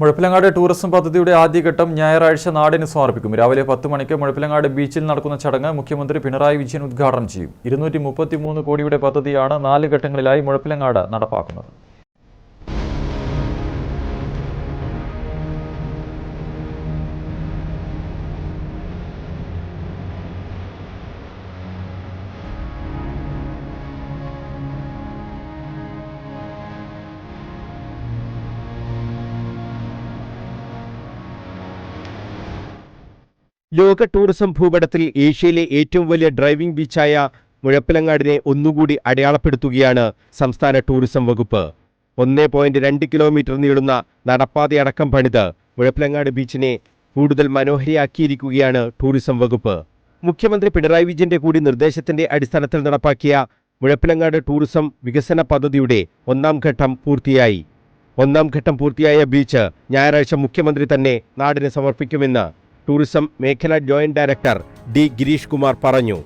Muzhappilangad tourism പദ്ധതിയുടെ ആദ്യഘട്ടം ഞായറാഴ്ച നാടിന് സമർപ്പിക്കും. രാവിലെ പത്ത് മണിക്ക് മുഴപ്പിലങ്ങാട് ബീച്ചിൽ നടക്കുന്ന ചടങ്ങ് മുഖ്യമന്ത്രി പിണറായി വിജയൻ ഉദ്ഘാടനം ചെയ്യും. ഇരുന്നൂറ്റി കോടിയുടെ പദ്ധതിയാണ് നാല് ഘട്ടങ്ങളിലായി മുഴപ്പിലങ്ങാട് നടപ്പാക്കുന്നത്. ലോക ടൂറിസം ഭൂപടത്തിൽ ഏഷ്യയിലെ ഏറ്റവും വലിയ ഡ്രൈവിംഗ് ബീച്ചായ മുഴപ്പിലങ്ങാടിനെ ഒന്നുകൂടി അടയാളപ്പെടുത്തുകയാണ് സംസ്ഥാന ടൂറിസം വകുപ്പ്. ഒന്നേ പോയിന്റ് രണ്ട് കിലോമീറ്റർ നീളുന്ന നടപ്പാതയടക്കം പണിത് മുഴപ്പിലങ്ങാട് ബീച്ചിനെ കൂടുതൽ മനോഹരിയാക്കിയിരിക്കുകയാണ് ടൂറിസം വകുപ്പ്. മുഖ്യമന്ത്രി പിണറായി വിജയന്റെ കൂടി നിർദ്ദേശത്തിന്റെ അടിസ്ഥാനത്തിൽ നടപ്പാക്കിയ മുഴപ്പിലങ്ങാട് ടൂറിസം വികസന പദ്ധതിയുടെ ഒന്നാം ഘട്ടം പൂർത്തിയായി. ഒന്നാം ഘട്ടം പൂർത്തിയായ ബീച്ച് ഞായറാഴ്ച മുഖ്യമന്ത്രി തന്നെ നാടിന് സമർപ്പിക്കുമെന്ന് ടൂറിസം മേഖല joint director D Girish Kumar പറഞ്ഞു.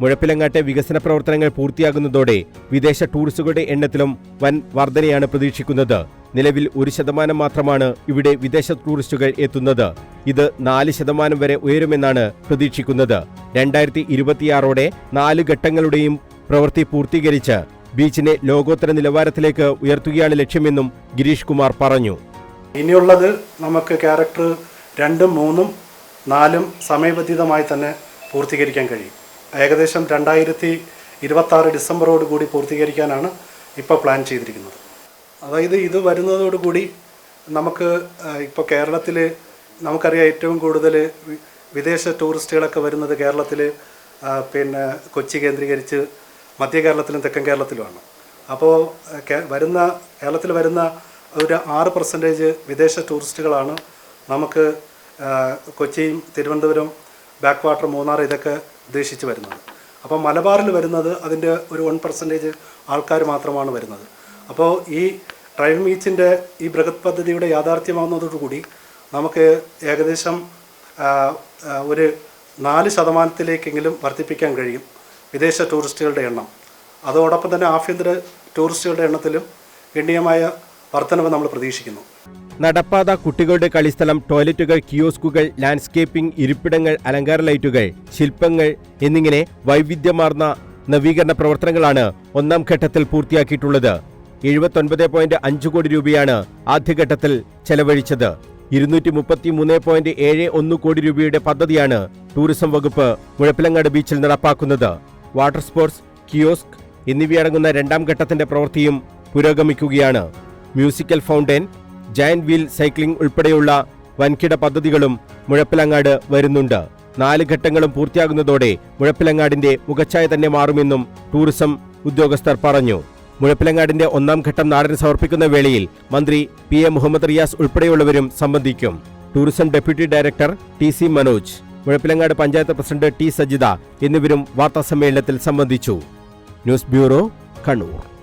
മുഴപ്പിലങ്ങാട്ടെ വികസന പ്രവർത്തനങ്ങൾ പൂർത്തിയാകുന്നതോടെ വിദേശ ടൂറിസ്റ്റുകളുടെ എണ്ണത്തിലും വൻ വർധനയാണ് പ്രതീക്ഷിക്കുന്നത്. നിലവിൽ ഒരു ശതമാനം മാത്രമാണ് ഇവിടെ വിദേശ ടൂറിസ്റ്റുകൾ എത്തുന്നത്. ഇത് നാല് ശതമാനം വരെ ഉയരുമെന്നാണ് പ്രതീക്ഷിക്കുന്നത്. രണ്ടായിരത്തി ഇരുപത്തിയാറോടെ നാല് ഘട്ടങ്ങളുടെയും പ്രവൃത്തി പൂർത്തീകരിച്ച് ബീച്ചിനെ ലോകോത്തര നിലവാരത്തിലേക്ക് ഉയർത്തുകയാണ് ലക്ഷ്യമെന്നും ഗിരീഷ് കുമാർ പറഞ്ഞു. ഇനിയുള്ളത് നമുക്ക് ക്യാരക്ടർ രണ്ടും മൂന്നും നാലും സമയബന്ധിതമായി തന്നെ പൂർത്തീകരിക്കാൻ കഴിയും. ഏകദേശം രണ്ടായിരത്തി ഇരുപത്താറ് ഡിസംബറോട് കൂടി പൂർത്തീകരിക്കാനാണ് ഇപ്പോൾ പ്ലാൻ ചെയ്തിരിക്കുന്നത്. അതായത് ഇത് വരുന്നതോടുകൂടി നമുക്ക് ഇപ്പോൾ കേരളത്തിൽ നമുക്കറിയാം ഏറ്റവും കൂടുതൽ വിദേശ ടൂറിസ്റ്റുകളൊക്കെ വരുന്നത് കേരളത്തിൽ പിന്നെ കൊച്ചി കേന്ദ്രീകരിച്ച് മധ്യ കേരളത്തിലും തെക്കൻ കേരളത്തിലുമാണ്. അപ്പോൾ വരുന്ന കേരളത്തിൽ വരുന്ന ഒരു ആറ് പെർസെന്റേജ് വിദേശ ടൂറിസ്റ്റുകളാണ് നമുക്ക് കൊച്ചിയും തിരുവനന്തപുരം ബാക്ക് വാട്ടർ മൂന്നാർ ഇതൊക്കെ ഉദ്ദേശിച്ച് വരുന്നത്. അപ്പോൾ മലബാറിൽ വരുന്നത് അതിന്റെ ഒരു വൺ പെർസെന്റേജ് ആൾക്കാർ മാത്രമാണ് വരുന്നത്. അപ്പോൾ ഈ ട്രൈൽ ബീച്ചിന്റെ ഈ ബൃഹത് പദ്ധതിയുടെ യാഥാർത്ഥ്യമാകുന്നതോടുകൂടി നമുക്ക് ഏകദേശം ഒരു നാല് ശതമാനത്തിലേക്കെങ്കിലും വർദ്ധിപ്പിക്കാൻ കഴിയും വിദേശ ടൂറിസ്റ്റുകളുടെ എണ്ണം. അതോടൊപ്പം തന്നെ ആഭ്യന്തര ടൂറിസ്റ്റുകളുടെ എണ്ണത്തിലും ഗണ്യമായ വർധനവ് നമ്മൾ പ്രതീക്ഷിക്കുന്നു. നടപ്പാത കുട്ടികളുടെ കളിസ്ഥലം ടോയ്ലറ്റുകൾ കിയോസ്കുകൾ ലാൻഡ്സ്കേപ്പിംഗ് ഇരിപ്പിടങ്ങൾ അലങ്കാര ലൈറ്റുകൾ ശില്പങ്ങൾ എന്നിങ്ങനെ വൈവിധ്യമാർന്ന നവീകരണ പ്രവർത്തനങ്ങളാണ് ഒന്നാം ഘട്ടത്തിൽ പൂർത്തിയാക്കിയിട്ടുള്ളത്. എഴുപത്തൊൻപത് പോയിന്റ് അഞ്ച് കോടി രൂപയാണ് ആദ്യഘട്ടത്തിൽ ചെലവഴിച്ചത്. ഇരുന്നൂറ്റി മുപ്പത്തി മൂന്ന് പോയിന്റ് ഏഴ് ഒന്ന് കോടി രൂപയുടെ പദ്ധതിയാണ് ടൂറിസം വകുപ്പ് മുഴപ്പിലങ്ങാട് ബീച്ചിൽ നടപ്പാക്കുന്നത്. വാട്ടർ സ്പോർട്സ് കിയോസ്ക് എന്നിവയടങ്ങുന്ന രണ്ടാം ഘട്ടത്തിന്റെ പ്രവൃത്തിയും പുരോഗമിക്കുകയാണ്. Musical fountain giant wheel cycling ഉൾപ്പെടെയുള്ള വൻകിട പദ്ധതികളും മുഴപ്പിലങ്ങാട് വരുന്നുണ്ട്. നാല് ഘട്ടങ്ങളും പൂർത്തിയാകുന്നതോടെ മുഴപ്പിലങ്ങാടിന്റെ മുഖച്ഛായ തന്നെ മാറുമെന്നും ടൂറിസം ഉദ്യോഗസ്ഥർ പറഞ്ഞു. മുഴപ്പിലങ്ങാടിന്റെ ഒന്നാം ഘട്ടം നാടിന് സമർപ്പിക്കുന്ന വേളയിൽ മന്ത്രി പി എ മുഹമ്മദ് റിയാസ് ഉൾപ്പെടെയുള്ളവരും സംബന്ധിക്കും. Tourism deputy director T C Manoj Muzhappilangad panchayat president T Sajitha എന്നിവരും വാർത്താസമ്മേളനത്തിൽ സംബന്ധിച്ചു. News bureau Kannur.